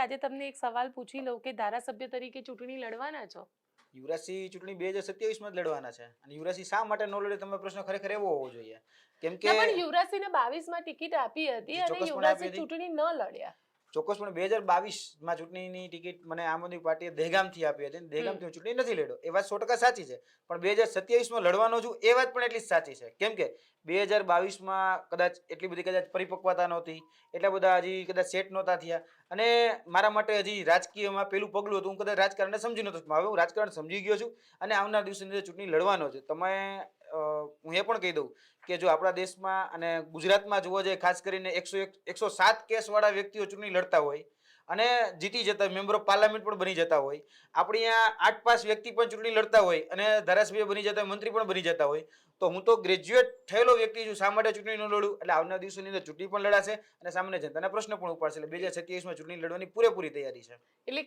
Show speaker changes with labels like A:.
A: આજે તમને એક સવાલ પૂછી લઉં કે ધારાસભ્ય તરીકે ચૂંટણી લડવાના છો?
B: યુવરાજસિંહ ચૂંટણી બે હજાર સત્યાવીસમાં જ લડવાના છે. અને યુવરાજસિંહ શા માટે ન લડે તમે પ્રશ્ન ખરેખર એવો હોવો જોઈએ. કેમ કે
A: ના, પણ યુવરાજસિંહને બાવીસમાં ટિકિટ આપી હતી અને યુવરાજસિંહ ચૂંટણી ન લડ્યા.
B: ચોક્કસપણે બે હજાર બાવીસમાં ચૂંટણીની ટિકિટ મને આમ આદમી પાર્ટીએ દહેગામથી આપી હતી દહેગામથી હું ચૂંટણી નથી લડ્યો. એ વાત સો ટકા સાચી છે. પણ બે હજાર સત્યાવીસમાં લડવાનો છું એ વાત પણ એટલી જ સાચી છે. કેમ કે બે હજાર બાવીસમાં કદાચ એટલી બધી કદાચ પરિપક્વતા નહોતી, એટલા બધા હજી કદાચ સેટ નહોતા થયા. અને મારા માટે હજી રાજકીયમાં પેલું પગલું હતું, હું કદાચ રાજકારણને સમજી નહોતો હવે હું રાજકારણ સમજી ગયો છું અને આવનાર દિવસની અંદર ચૂંટણી લડવાનો છે. તમે હું એ પણ કહી દઉં કે જો આપણા દેશમાં અને ગુજરાતમાં જોવા જાય ખાસ કરીને એકસો એક, એકસો સાત કેસવાળા વ્યક્તિઓ ચૂંટણી લડતા હોય અને જીતી જતા મેમ્બર ઓફ પાર્લામેન્ટ પણ બની જતા હોય, આપણી અહીંયા આઠ પાંચ વ્યક્તિ પણ ચૂંટણી લડતા હોય અને ધારાસભ્ય બની જતા હોય, મંત્રી પણ બની જતા હોય, તો હું તો ગ્રેજ્યુએટ થયેલો વ્યક્તિ છું, શા માટે ચૂંટણી ન લડું? એટલે આવનાર દિવસોની અંદર ચૂંટણી પણ લડાશે અને સામાન્ય જનતાના પ્રશ્ન પણ ઉપાડશે. એટલે બે હજાર સત્યાવીસમાં ચૂંટણી લડવાની પૂરેપૂરી તૈયારી છે.
A: એટલે